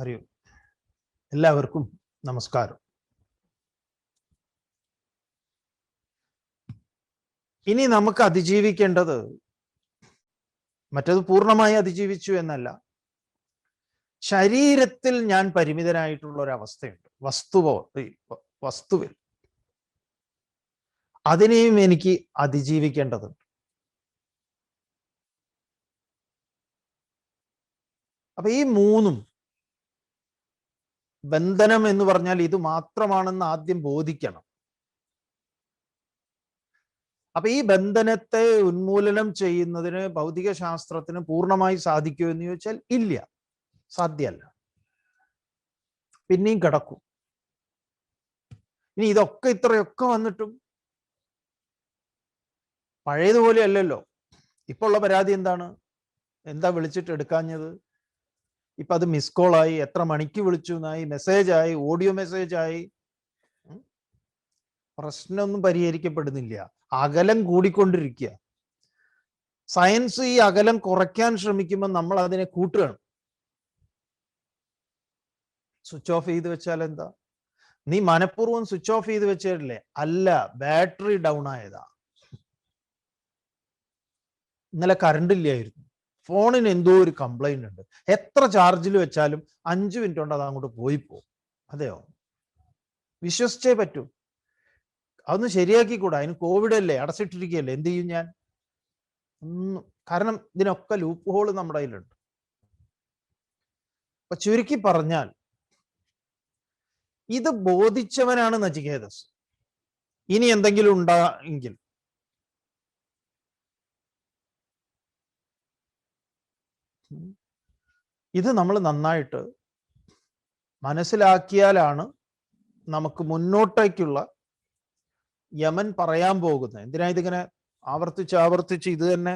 അറിയൂ. എല്ലാവർക്കും നമസ്കാരം. ഇനി നമുക്ക് അതിജീവിക്കേണ്ടത് മറ്റത് പൂർണമായി അതിജീവിച്ചു എന്നല്ല. ശരീരത്തിൽ ഞാൻ പരിമിതനായിട്ടുള്ള ഒരു അവസ്ഥയുണ്ട് വസ്തുവോ വസ്തുവിൽ. അതിനെയും എനിക്ക് അതിജീവിക്കേണ്ടതുണ്ട്. അപ്പൊ ഈ മൂന്നും ബന്ധനം എന്ന് പറഞ്ഞാൽ ഇത് മാത്രമാണെന്ന് ആദ്യം ബോധിക്കണം. അപ്പൊ ഈ ബന്ധനത്തെ ഉന്മൂലനം ചെയ്യുന്നതിന് ഭൗതിക ശാസ്ത്രത്തിന് പൂർണമായി സാധിക്കുമോ എന്ന് ചോദിച്ചാൽ ഇല്ല. സാധ്യമല്ല. പിന്നെയും കിടക്കും. ഇനി ഇതൊക്കെ ഇത്രയൊക്കെ വന്നിട്ടും പഴയതുപോലെ അല്ലല്ലോ. ഇപ്പൊ ഉള്ള പരാതി എന്താണ്? എന്താ വിളിച്ചിട്ട് എടുക്കാഞ്ഞത്? ഇപ്പൊ അത് മിസ് ആയി എത്ര മണിക്ക് വിളിച്ചു എന്നായി മെസ്സേജ് ആയി ഓഡിയോ മെസ്സേജ് ആയി. പ്രശ്നമൊന്നും പരിഹരിക്കപ്പെടുന്നില്ല. അകലം കൂടിക്കൊണ്ടിരിക്കുക സയൻസ് ഈ അകലം കുറയ്ക്കാൻ ശ്രമിക്കുമ്പോൾ നമ്മൾ അതിനെ കൂട്ടുകയാണ്. സ്വിച്ച് ഓഫ് ചെയ്ത് വെച്ചാൽ എന്താ? നീ മനഃപൂർവം സ്വിച്ച് ഓഫ് ചെയ്ത് വെച്ചിട്ടില്ലേ അല്ല ബാറ്ററി ഡൗൺ ആയതാ. ഇന്നലെ കറണ്ട് ഇല്ലായിരുന്നു. ഫോണിന് എന്തോ ഒരു കംപ്ലൈന്റ് ഉണ്ട്. എത്ര ചാർജിൽ വെച്ചാലും അഞ്ച് മിനിറ്റ് കൊണ്ട് അത് അങ്ങോട്ട് പോയി പോകും. അതെയോ? വിശ്വസിച്ചേ പറ്റൂ. അതൊന്ന് ശരിയാക്കിക്കൂടാ. അതിന് കോവിഡ് അല്ലേ? അടച്ചിട്ടിരിക്കുകയല്ലേ? എന്ത് ചെയ്യും ഞാൻ? ഒന്നും കാരണം ഇതിനൊക്കെ ലൂപ്പ് ഹോൾ നമ്മുടെ കയ്യിലുണ്ട്. അപ്പൊ ചുരുക്കി പറഞ്ഞാൽ ഇത് ബോധിച്ചവനാണ് നചികേതസ് ഇനി എന്തെങ്കിലും ഉണ്ടാ എങ്കിൽ ഇത് നമ്മൾ നന്നായിട്ട് മനസ്സിലാക്കിയാലാണ് നമുക്ക് മുന്നോട്ടേക്കുള്ള യമൻ പറയാൻ പോകുന്നത്. എന്തിനാ ഇതിങ്ങനെ ആവർത്തിച്ച് ആവർത്തിച്ച് ഇത് തന്നെ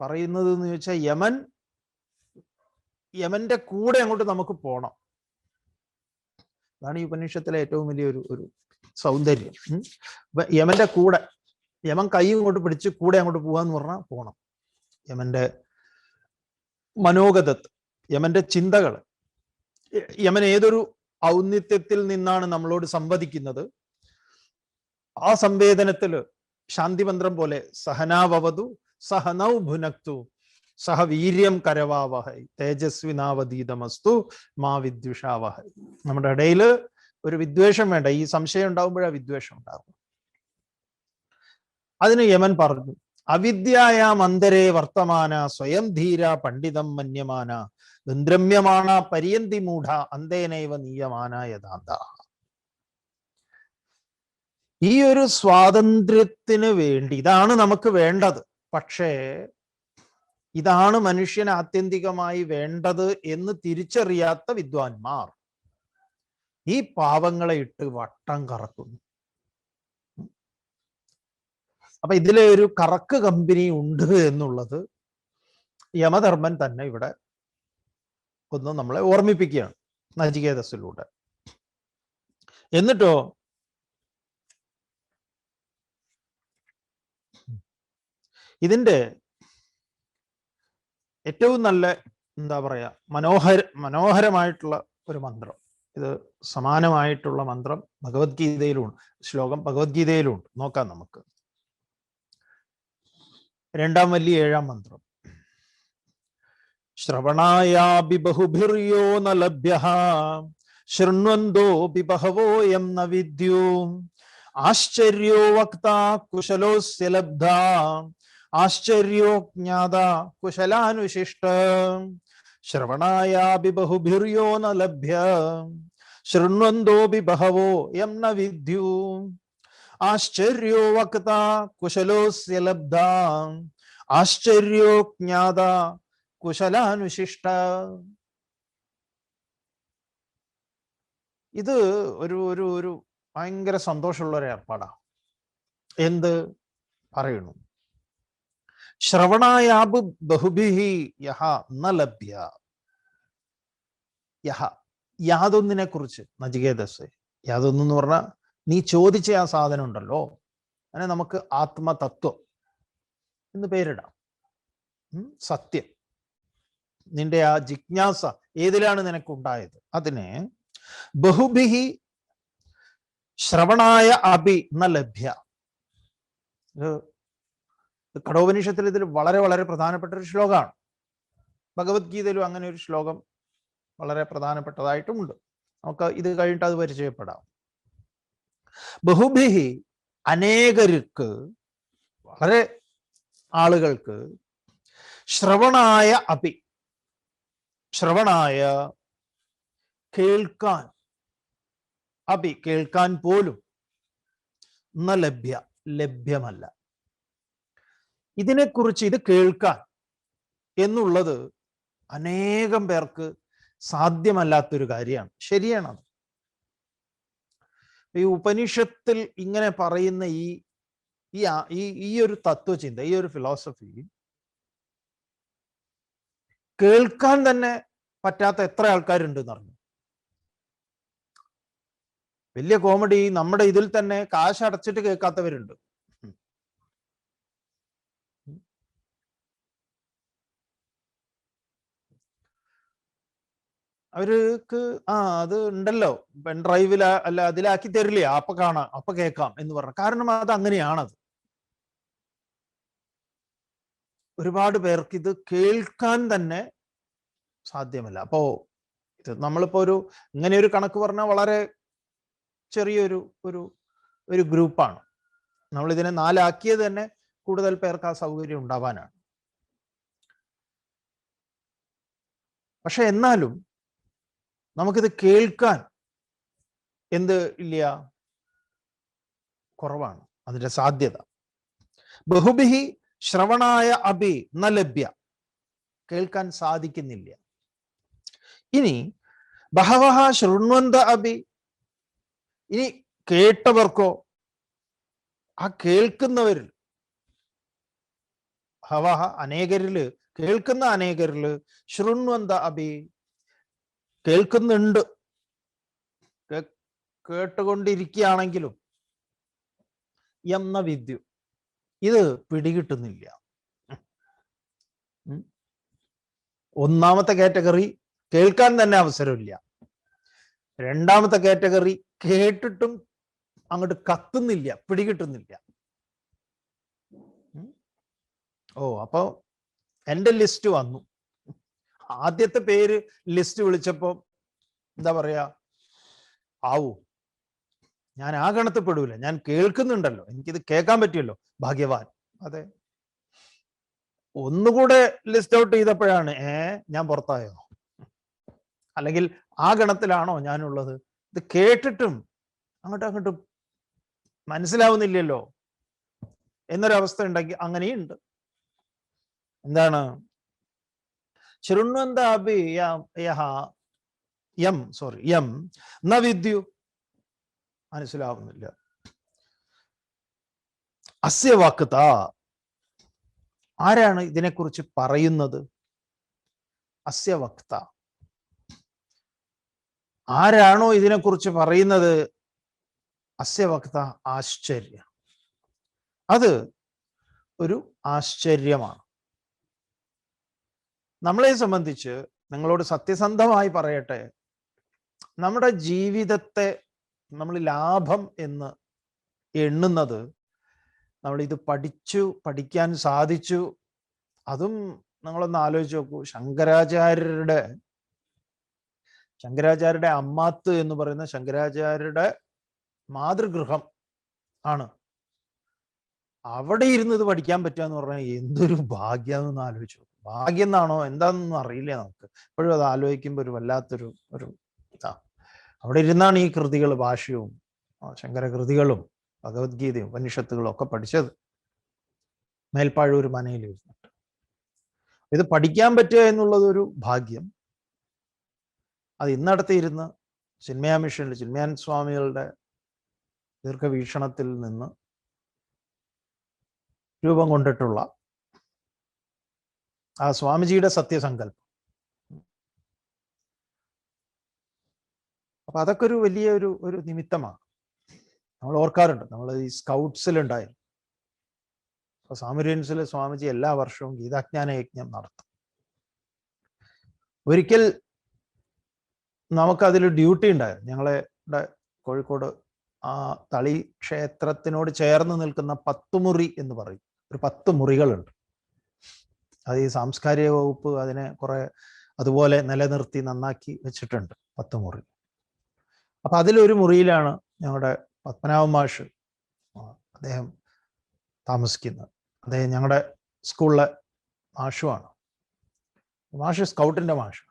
പറയുന്നത് എന്ന് ചോദിച്ചാൽ യമൻ യമന്റെ കൂടെ അങ്ങോട്ട് നമുക്ക് പോണം. അതാണ് ഈ ഉപനിഷത്തിലെ ഏറ്റവും വലിയ ഒരു ഒരു സൗന്ദര്യം. യമന്റെ കൂടെ യമൻ കൈ ഇങ്ങോട്ട് പിടിച്ച് കൂടെ അങ്ങോട്ട് പോകാന്ന് പറഞ്ഞാൽ പോണം. യമന്റെ മനോഗതത്ത് യമന്റെ ചിന്തകൾ യമൻ ഏതൊരു ഔന്നിത്യത്തിൽ നിന്നാണ് നമ്മളോട് സംവദിക്കുന്നത്? ആ സംവേദനത്തിൽ ശാന്തിമന്ത്രം പോലെ സഹനാവവതു സഹനൗ ഭുനക്തു സഹ വീര്യം കരവാവഹൈ തേജസ്വിനാവതീതമസ്തു മാ വിദ്വിഷാവഹൈ. നമ്മുടെ ഇടയിൽ ഒരു വിദ്വേഷം വേണ്ട ഈ സംശയം ഉണ്ടാകുമ്പോഴാ വിദ്വേഷം ഉണ്ടാകും അതിന് യമൻ പറഞ്ഞു അവിദ്യായാം അന്തരേ വർത്തമാന സ്വയം ധീര പണ്ഡിതം മന്യമാന ഗന്ധരമ്യമാണ പര്യന്തി മൂഢ അന്തേനൈവ നീയമാന യഥാന്ത ഈ ഒരു സ്വാതന്ത്ര്യത്തിന് വേണ്ടി ഇതാണ് നമുക്ക് വേണ്ടത്. പക്ഷേ ഇതാണ് മനുഷ്യന് ആത്യന്തികമായി വേണ്ടത് എന്ന് തിരിച്ചറിയാത്ത വിദ്വാൻമാർ ഈ പാവങ്ങളെ ഇട്ട് വട്ടം കറക്കുന്നു. അപ്പൊ ഇതിലെ ഒരു കറക്ക് കമ്പനി ഉണ്ട് എന്നുള്ളത് യമധർമ്മൻ തന്നെ ഇവിടെ ഒന്ന് നമ്മളെ ഓർമ്മിപ്പിക്കുകയാണ് നചികേതസിലൂടെ. എന്നിട്ടോ? ഇതിന്റെ ഏറ്റവും നല്ല എന്താ പറയുക മനോഹര മനോഹരമായിട്ടുള്ള ഒരു മന്ത്രം. ഇത് സമാനമായിട്ടുള്ള മന്ത്രം ഭഗവത്ഗീതയിലുണ്ട് ശ്ലോകം ഭഗവത്ഗീതയിലുണ്ട്. നോക്കാം നമുക്ക്. രണ്ടാം വലിയ ഏഴാം മന്ത്രം. ശ്രവണായാപി ബഹുഭിർയോ ന ലഭ്യ ശൃണ്വന്തോപി ബഹവോയം ന വിദ്യു ആശ്ചര്യോ വക്ത കുശലോസ്യ ലബ്ധ ആശ്ചര്യോ ജ്ഞാത കുശലാനുശിഷ്ട ശ്രവണായാപി ബഹുഭിർയോ ന ലഭ്യ ശൃണ്വന്തോപി ബഹവോ യം ന വിദ്യു ആശ്ചര്യോ വക്ത കുശലോസ്യ ലബ്ധ ആശ്ചര്യോ ജ്ഞാത കുശലാനുശിഷ്ട. ഇത് ഒരു ഒരു ഒരു ഭയങ്കര സന്തോഷമുള്ള ഒരു ഏർപ്പാടാണ് എന്ത്? പറയുന്നു. ശ്രവണായാബ് ബഹുബിഹി യഹ ന ലഭ്യ. യഹ യാതൊന്നിനെ കുറിച്ച് നചികേതസ് യാതൊന്നു പറഞ്ഞാൽ നീ ചോദിച്ച ആ സാധനം ഉണ്ടല്ലോ. അങ്ങനെ നമുക്ക് ആത്മതത്വം എന്ന് പേരിടാം. സത്യം. നിന്റെ ആ ജിജ്ഞാസ ഏതിലാണ് നിനക്കുണ്ടായത്? അതിനെ ബഹുബിഹി ശ്രവണായ അഭി എന്ന ലഭ്യ. കടോപനിഷത്തിൽ ഇതിൽ വളരെ വളരെ പ്രധാനപ്പെട്ട ഒരു ശ്ലോകമാണ്. ഭഗവത്ഗീതയിലും അങ്ങനെ ഒരു ശ്ലോകം വളരെ പ്രധാനപ്പെട്ടതായിട്ടുമുണ്ട്. നമുക്ക് ഇത് കഴിഞ്ഞിട്ട് അത് പരിചയപ്പെടാം. ബഹുബിഹി അനേകർക്ക് വളരെ ആളുകൾക്ക് ശ്രവണായ അപി ശ്രവണായ കേൾക്കാൻ അപി കേൾക്കാൻ പോലും ന ലഭ്യ ലഭ്യമല്ല. ഇതിനെക്കുറിച്ച് ഇത് കേൾക്കാൻ എന്നുള്ളത് അനേകം പേർക്ക് സാധ്യമല്ലാത്തൊരു കാര്യമാണ്. ശരിയാണത് ഈ ഉപനിഷത്തിൽ ഇങ്ങനെ പറയുന്ന ഈ ഈ ഈ ഒരു തത്വചിന്ത ഈ ഒരു ഫിലോസഫി കേൾക്കാൻ തന്നെ പറ്റാത്ത എത്ര ആൾക്കാരുണ്ട് പറഞ്ഞു വലിയ കോമഡി നമ്മുടെ ഇതിൽ തന്നെ കാശ് അടച്ചിട്ട് കേൾക്കാത്തവരുണ്ട്. അവർക്ക് ആ അത് ഉണ്ടല്ലോ. പെൻ ഡ്രൈവിൽ അല്ല അതിലാക്കി തരില്ലേ അപ്പൊ കാണാം അപ്പൊ കേൾക്കാം എന്ന് പറഞ്ഞു. കാരണം അത് അങ്ങനെയാണത്. ഒരുപാട് പേർക്ക് ഇത് കേൾക്കാൻ തന്നെ സാധ്യമല്ല. അപ്പോ ഇത് നമ്മളിപ്പോ ഒരു ഇങ്ങനെ ഒരു കണക്ക് പറഞ്ഞാൽ വളരെ ചെറിയൊരു ഒരു ഒരു ഗ്രൂപ്പാണ്. നമ്മൾ ഇതിനെ നാലാക്കിയത് തന്നെ കൂടുതൽ പേർക്ക് ആ സൗകര്യം ഉണ്ടാവാനാണ്. പക്ഷെ എന്നാലും നമുക്കിത് കേൾക്കാൻ എന്ത് ഇല്ല? കുറവാണ്. അതിന്റെ സാധ്യത. ബഹുബിഹി ശ്രവണായ അഭി ന ലഭ്യ. കേൾക്കാൻ സാധിക്കുന്നില്ല. ഇനി ബഹവഹ ശൃണ്വന്ത അഭി. ഇനി കേട്ടവർക്കോ? ആ കേൾക്കുന്നവരിൽ ഹവഹ അനേകരിൽ കേൾക്കുന്ന അനേകരിൽ ശൃണ്വന്ത അഭി കേൾക്കുന്നുണ്ട്. കേട്ടുകൊണ്ടിരിക്കുകയാണെങ്കിലും എന്ന വിദ്യു ഇത് പിടികിട്ടുന്നില്ല. ഒന്നാമത്തെ കാറ്റഗറി കേൾക്കാൻ തന്നെ അവസരമില്ല. രണ്ടാമത്തെ കാറ്റഗറി കേട്ടിട്ടും അങ്ങോട്ട് കത്തുന്നില്ല പിടികിട്ടുന്നില്ല. ഓ അപ്പൊ എന്റെ ലിസ്റ്റ് വന്നു. ആദ്യത്തെ പേര് ലിസ്റ്റ് വിളിച്ചപ്പോ എന്താ പറയാ? ആവൂ. ഞാൻ ആ ഗണത്തിൽപ്പെടൂല ഞാൻ കേൾക്കുന്നുണ്ടല്ലോ. എനിക്കിത് കേൾക്കാൻ പറ്റിയല്ലോ. ഭാഗ്യവാൻ. അതെ. ഒന്നുകൂടെ ലിസ്റ്റ് ഔട്ട് ചെയ്തപ്പോഴാണ് ഏ ഞാൻ പുറത്തായോ? അല്ലെങ്കിൽ ആ ഗണത്തിലാണോ ഞാനുള്ളത്? ഇത് കേട്ടിട്ടും അങ്ങോട്ടും അങ്ങോട്ടും മനസ്സിലാവുന്നില്ലല്ലോ എന്നൊരവസ്ഥ ഉണ്ടെങ്കിൽ അങ്ങനെയുണ്ട്. എന്താണ്? ശൃണ്വന്താപി യം സോറി യം. ന വിദ്യു. മനസ്സിലാവുന്നില്ല. അസ്യ വാക്ത ആരാണ് ഇതിനെക്കുറിച്ച് പറയുന്നത്? അസ്യവക്ത. ആരാണോ ഇതിനെക്കുറിച്ച് പറയുന്നത്? അസ്യവക്ത ആശ്ചര്യ. അത് ഒരു ആശ്ചര്യമാണ്. നമ്മളെ സംബന്ധിച്ച് നിങ്ങളോട് സത്യസന്ധമായി പറയട്ടെ. നമ്മുടെ ജീവിതത്തെ നമ്മൾ ലാഭം എന്ന് എണ്ണുന്നത് നമ്മൾ ഇത് പഠിച്ചു പഠിക്കാൻ സാധിച്ചു. അതും നിങ്ങളൊന്ന് ആലോചിച്ച് നോക്കൂ. ശങ്കരാചാര്യരുടെ ശങ്കരാചാര്യരുടെ അമ്മാത്ത് എന്ന് പറയുന്ന ശങ്കരാചാര്യരുടെ മാതൃഗൃഹം ആണ്. അവിടെ ഇരുന്ന് ഇത് പഠിക്കാൻ പറ്റുക എന്ന് പറഞ്ഞാൽ എന്തൊരു ഭാഗ്യാന്ന് ആലോചിച്ചു. ഭാഗ്യം എന്നാണോ? എന്താണെന്നൊന്നും അറിയില്ല നമുക്ക്. എപ്പോഴും അത് ആലോചിക്കുമ്പോൾ ഒരു വല്ലാത്തൊരു ഒരു അവിടെ ഇരുന്നാണ് ഈ കൃതികൾ ഭാഷ്യവും ശങ്കരകൃതികളും ശങ്കര കൃതികളും ഭഗവത്ഗീതയും ഉപനിഷത്തുകളും ഒക്കെ പഠിച്ചത്. മേൽപ്പാഴൂർ മനയിൽ ഇരുന്നിട്ട്. ഇത് പഠിക്കാൻ പറ്റുക എന്നുള്ളതൊരു ഭാഗ്യം. അത് ഇന്നടത്തിയിരുന്ന് ചിന്മയ മിഷനിൽ ചിന്മയാൻ സ്വാമികളുടെ ദീർഘവീക്ഷണത്തിൽ നിന്ന് രൂപം കൊണ്ടിട്ടുള്ള ആ സ്വാമിജിയുടെ സത്യസങ്കല്പം. അപ്പൊ അതൊക്കെ ഒരു വലിയ ഒരു ഒരു നിമിത്തമാണ്. നമ്മൾ ഓർക്കാറുണ്ട്. നമ്മൾ ഈ സ്കൗട്ട്സിലുണ്ടായിരുന്നു അപ്പൊ സാമുര്യൻസിൽ സ്വാമിജി എല്ലാ വർഷവും ഗീതാജ്ഞാന യജ്ഞം നടത്തും. ഒരിക്കൽ നമുക്കതിൽ ഡ്യൂട്ടി ഉണ്ടായിരുന്നു ഞങ്ങളെ കോഴിക്കോട് ആ തളി ക്ഷേത്രത്തിനോട് ചേർന്ന് നിൽക്കുന്ന പത്തുമുറി എന്ന് പറയും. ഒരു പത്ത് മുറികളുണ്ട്. അത് ഈ സാംസ്കാരിക വകുപ്പ് അതിനെ കുറെ അതുപോലെ നിലനിർത്തി നന്നാക്കി വെച്ചിട്ടുണ്ട് പത്ത് മുറി അപ്പൊ അതിലൊരു മുറിയിലാണ് ഞങ്ങളുടെ പത്മനാഭ മാഷ് അദ്ദേഹം താമസിക്കുന്നത്. അദ്ദേഹം ഞങ്ങളുടെ സ്കൂളിലെ മാഷുമാണ് മാഷ് സ്കൗട്ടിന്റെ മാഷ്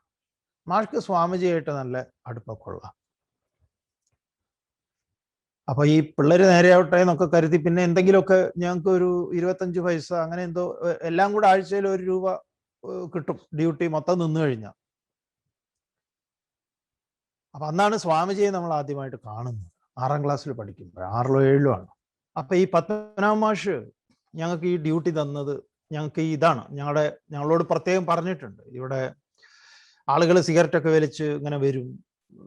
മാഷ്ക്ക് സ്വാമിജിയായിട്ട് നല്ല അടുപ്പക്കുള്ള. അപ്പോൾ അപ്പൊ ഈ പിള്ളേര് നേരെയാവട്ടെ എന്നൊക്കെ കരുതി പിന്നെ എന്തെങ്കിലുമൊക്കെ ഞങ്ങൾക്ക് ഒരു ഇരുപത്തഞ്ച് പൈസ അങ്ങനെ എന്തോ എല്ലാം കൂടെ ആഴ്ചയിൽ ഒരു രൂപ കിട്ടും ഡ്യൂട്ടി മൊത്തം നിന്നു കഴിഞ്ഞാൽ അപ്പൊ അന്നാണ് സ്വാമിജിയെ നമ്മൾ ആദ്യമായിട്ട് കാണുന്നത്. ആറാം ക്ലാസ്സിൽ പഠിക്കുമ്പോൾ ആറിലോ ഏഴിലോ ആണ്. അപ്പൊ ഈ പത്മനാഭ മാഷ് ഞങ്ങൾക്ക് ഈ ഡ്യൂട്ടി തന്നത് ഞങ്ങൾക്ക് ഇതാണ്. ഞങ്ങളുടെ ഞങ്ങളോട് പ്രത്യേകം പറഞ്ഞിട്ടുണ്ട്. ഇവിടെ ആളുകൾ സിഗരറ്റൊക്കെ വലിച്ച് ഇങ്ങനെ വരും.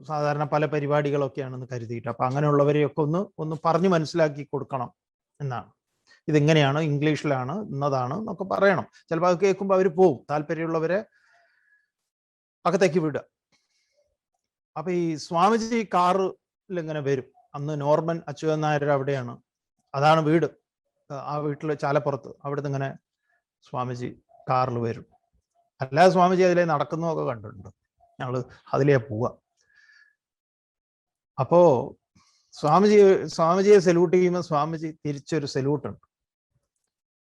സാധാരണ പല പരിപാടികളൊക്കെയാണെന്ന് കരുതിയിട്ട്. അപ്പൊ അങ്ങനെയുള്ളവരെയൊക്കെ ഒന്ന് ഒന്ന് പറഞ്ഞു മനസ്സിലാക്കി കൊടുക്കണം എന്നാണ്. ഇതെങ്ങനെയാണ്? ഇംഗ്ലീഷിലാണ് ഇന്നതാണ് എന്നൊക്കെ പറയണം. ചിലപ്പോൾ അത് കേൾക്കുമ്പോൾ അവർ പോവും. താല്പര്യമുള്ളവരെ അകത്തേക്ക് വിടുക. അപ്പൊ ഈ സ്വാമിജി കാറിൽ ഇങ്ങനെ വരും. അന്ന് നോർമൻ അച്യുതൻ നായർ അവിടെയാണ്. അതാണ് വീട്. ആ വീട്ടിൽ ചാലപ്പുറത്ത് അവിടുന്ന് ഇങ്ങനെ സ്വാമിജി കാറിൽ വരും. അല്ലാതെ സ്വാമിജി അതിലെ നടക്കുന്നതൊക്കെ കണ്ടിട്ടുണ്ട്. ഞങ്ങൾ അതിലേ പോവുക അപ്പോ സ്വാമിജി സ്വാമിജിയെ സല്യൂട്ട് ചെയ്യുമ്പോൾ സ്വാമിജി തിരിച്ചൊരു സല്യൂട്ട് ഉണ്ട്.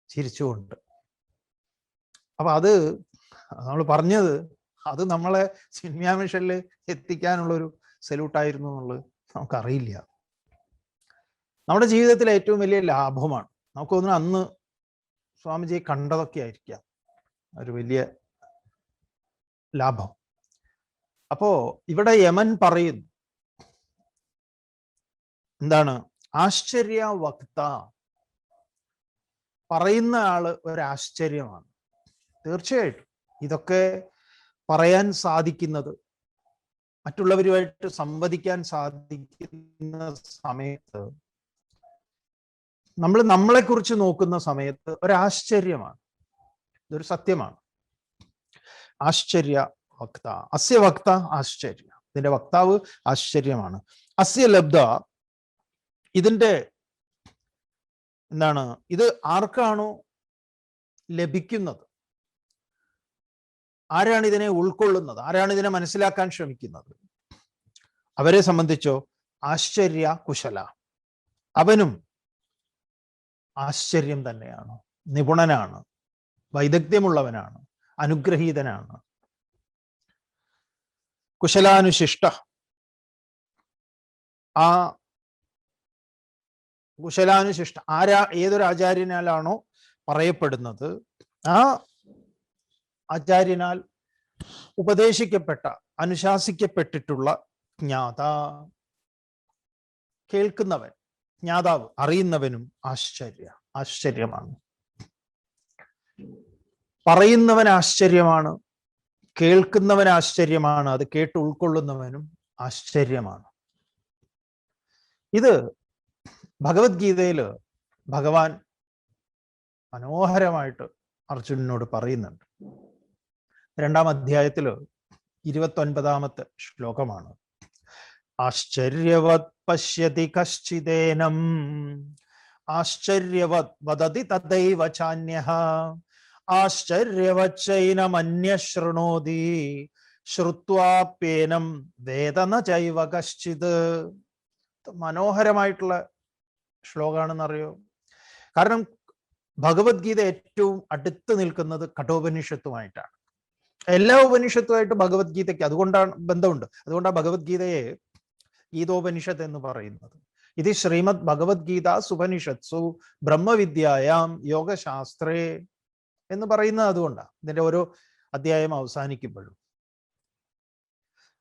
ചിരിച്ചുകൊണ്ട് അപ്പൊ അത് നമ്മൾ പറഞ്ഞത് അത് നമ്മളെ സിനിമാ മിഷനിൽ എത്തിക്കാനുള്ളൊരു സല്യൂട്ടായിരുന്നു എന്നുള്ളത് നമുക്കറിയില്ല. നമ്മുടെ ജീവിതത്തിലെ ഏറ്റവും വലിയ ലാഭമാണ്. നമുക്ക് തോന്നുന്നു അന്ന് സ്വാമിജിയെ കണ്ടതൊക്കെ ആയിരിക്കാം. ഒരു വലിയ ലാഭം. അപ്പോ ഇവിടെ യമൻ പറയുന്നു എന്താണ്? ആശ്ചര്യ വക്ത പറയുന്ന ആൾ ഒരു ആശ്ചര്യമാണ് തീർച്ചയായിട്ടും. ഇതൊക്കെ പറയാൻ സാധിക്കുന്നത്. മറ്റുള്ളവരുമായിട്ട് സംവദിക്കാൻ സാധിക്കുന്ന സമയത്ത് നമ്മൾ നമ്മളെ കുറിച്ച് നോക്കുന്ന സമയത്ത് ഒരാശ്ചര്യമാണ്. ഇതൊരു സത്യമാണ്. ആശ്ചര്യ വക്ത. അസ്യ വക്ത ആശ്ചര്യ. ഇതിന്റെ വക്താവ് ആശ്ചര്യമാണ്. അസ്യ ലബ്ധ. ഇതിന്റെ എന്താണ്? ഇത് ആർക്കാണോ ലഭിക്കുന്നത്? ആരാണ് ഇതിനെ ഉൾക്കൊള്ളുന്നത്? ആരാണ് ഇതിനെ മനസ്സിലാക്കാൻ ശ്രമിക്കുന്നത്? അവരെ സംബന്ധിച്ചോ? ആശ്ചര്യ കുശല അവനും ആശ്ചര്യം തന്നെയാണ്. നിപുണനാണ്. വൈദഗ്ധ്യമുള്ളവനാണ്. അനുഗ്രഹീതനാണ്. കുശലാനുശിഷ്ട. ആ കുശലാനുശിഷ്ട. ആരാ ഏതൊരു ആചാര്യനാലാണോ പറയപ്പെടുന്നത്? ആ ആചാര്യനാൽ ഉപദേശിക്കപ്പെട്ട അനുശാസിക്കപ്പെട്ടിട്ടുള്ള ജ്ഞാത. കേൾക്കുന്നവൻ ജ്ഞാതാവ് അറിയുന്നവനും ആശ്ചര്യ ആശ്ചര്യമാണ്. പറയുന്നവൻ ആശ്ചര്യമാണ് കേൾക്കുന്നവൻ ആശ്ചര്യമാണ് അത് കേട്ട് ഉൾക്കൊള്ളുന്നവനും ആശ്ചര്യമാണ്. ഇത് ഭഗവത്ഗീതയിൽ ഭഗവാൻ മനോഹരമായിട്ട് അർജുനനോട് പറയുന്നുണ്ട്. രണ്ടാം അധ്യായത്തിൽ ഇരുപത്തൊൻപതാമത്തെ ശ്ലോകമാണ്. ആശ്ചര്യവത് പശ്യതി കശ്ചിതേനം. ആശ്ചര്യവത് വദതി തദൈവ ചാന്യ ആശ്ചര്യവച്ചൈനമന്യശൃണോതി ശ്രുത്വാപ്യേനം വേദന ചൈവ കശ്ചിത്. മനോഹരമായിട്ടുള്ള ശ്ലോകാണെന്നറിയോ? കാരണം ഭഗവത്ഗീത ഏറ്റവും അടുത്ത് നിൽക്കുന്നത് കഠോപനിഷത്തുമായിട്ടാണ്. എല്ലാ ഉപനിഷത്തുമായിട്ട് ഭഗവത്ഗീതയ്ക്ക് അതുകൊണ്ടാണ് ബന്ധമുണ്ട്. അതുകൊണ്ടാണ് ഭഗവത്ഗീതയെ ഗീതോപനിഷത്ത് എന്ന് പറയുന്നത്. ഇത് ശ്രീമദ് ഭഗവത്ഗീത സുപനിഷത്സു ബ്രഹ്മവിദ്യായാം യോഗശാസ്ത്രേ എന്ന് പറയുന്നത് അതുകൊണ്ടാണ് ഇതിന്റെ ഓരോ അധ്യായം അവസാനിക്കുമ്പോഴും.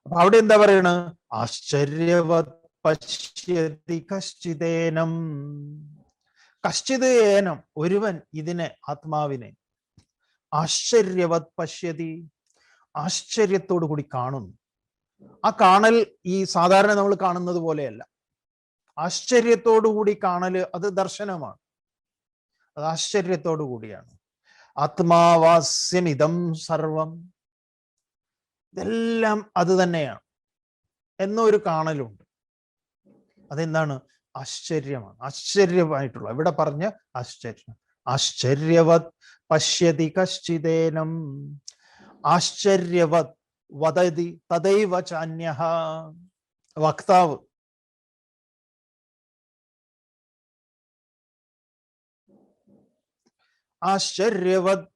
അപ്പൊ അവിടെ എന്താ പറയണ? ആശ്ചര്യവത് പശ്യതി കശ്ചിതേനം. കശ്ചിത് ഏനം ഒരുവൻ ഇതിനെ ആത്മാവിനെ ആശ്ചര്യവത് പശ്യതി ആശ്ചര്യത്തോടു കൂടി കാണുന്നു. ആ കാണൽ ഈ സാധാരണ നമ്മൾ കാണുന്നത് പോലെയല്ല. ആശ്ചര്യത്തോടു കൂടി കാണൽ അത് ദർശനമാണ്. അത് ആശ്ചര്യത്തോടു കൂടിയാണ്. ആത്മാവാസ്യം ഇതം സർവം. ഇതെല്ലാം അത് തന്നെയാണ്. എന്നൊരു കാണലുണ്ട്. അതെന്താണ്? ആശ്ചര്യമാണ്. ആശ്ചര്യമായിട്ടുള്ള ഇവിടെ പറഞ്ഞ? ആശ്ചര്യം. ആശ്ചര്യവത് പശ്യതി കശ്ചിതേനം. ആശ്ചര്യവത് വദതി തദൈവ ചാന്യ വക്താവ്. ആശ്ചര്യവത്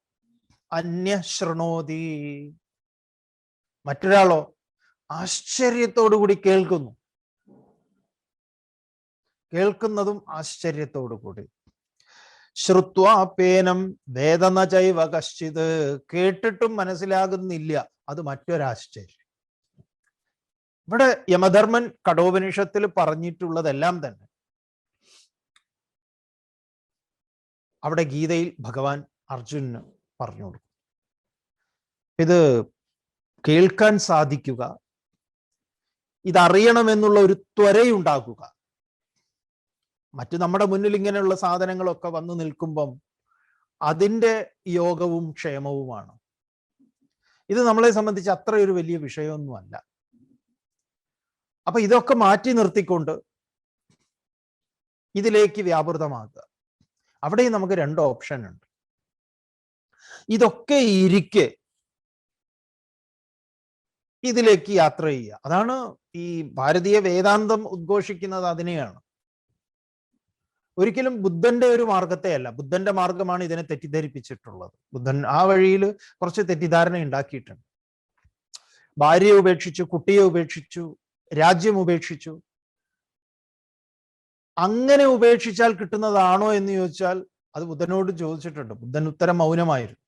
അന്യ ശൃണോതി മറ്റൊരാളോ ആശ്ചര്യത്തോടു കൂടി കേൾക്കുന്നു. കേൾക്കുന്നതും ആശ്ചര്യത്തോടു കൂടി. ശ്രുത്വാപേനം വേദന ചൈവ കശ്ചിത്. കേട്ടിട്ടും മനസ്സിലാകുന്നില്ല. അത് മറ്റൊരാശ്ചര്യം. ഇവിടെ യമധർമ്മൻ കടോപനിഷത്തിൽ പറഞ്ഞിട്ടുള്ളതെല്ലാം തന്നെ. അവിടെ ഗീതയിൽ ഭഗവാൻ അർജുനന് പറഞ്ഞു കൊടുക്കും. ഇത് കേൾക്കാൻ സാധിക്കുക. ഇതറിയണമെന്നുള്ള ഒരു ത്വരയുണ്ടാക്കുക. മറ്റു നമ്മുടെ മുന്നിൽ ഇങ്ങനെയുള്ള സാധനങ്ങളൊക്കെ വന്നു നിൽക്കുമ്പം അതിന്റെ യോഗവും ക്ഷേമവുമാണ്. ഇത് നമ്മളെ സംബന്ധിച്ച് അത്ര ഒരു വലിയ വിഷയമൊന്നുമല്ല. അപ്പൊ ഇതൊക്കെ മാറ്റി നിർത്തിക്കൊണ്ട് ഇതിലേക്ക് വ്യാപൃതമാക്കുക. അവിടെയും നമുക്ക് രണ്ട് ഓപ്ഷൻ ഉണ്ട്. ഇതൊക്കെ ഇരിക്കെ ഇതിലേക്ക് യാത്ര ചെയ്യുക. അതാണ് ഈ ഭാരതീയ വേദാന്തം ഉദ്ഘോഷിക്കുന്നത് അതിനെയാണ്. ഒരിക്കലും ബുദ്ധന്റെ ഒരു മാർഗത്തെ അല്ല. ബുദ്ധന്റെ മാർഗമാണ് ഇതിനെ തെറ്റിദ്ധരിപ്പിച്ചിട്ടുള്ളത്. ബുദ്ധൻ ആ വഴിയിൽ കുറച്ച് തെറ്റിദ്ധാരണ ഉണ്ടാക്കിയിട്ടുണ്ട്. ഭാര്യയെ ഉപേക്ഷിച്ചു കുട്ടിയെ ഉപേക്ഷിച്ചു രാജ്യം ഉപേക്ഷിച്ചു. അങ്ങനെ ഉപേക്ഷിച്ചാൽ കിട്ടുന്നതാണോ എന്ന് ചോദിച്ചാൽ അത് ബുദ്ധനോട് ചോദിച്ചിട്ടുണ്ട്. ബുദ്ധൻ ഉത്തരം മൗനമായിരുന്നു.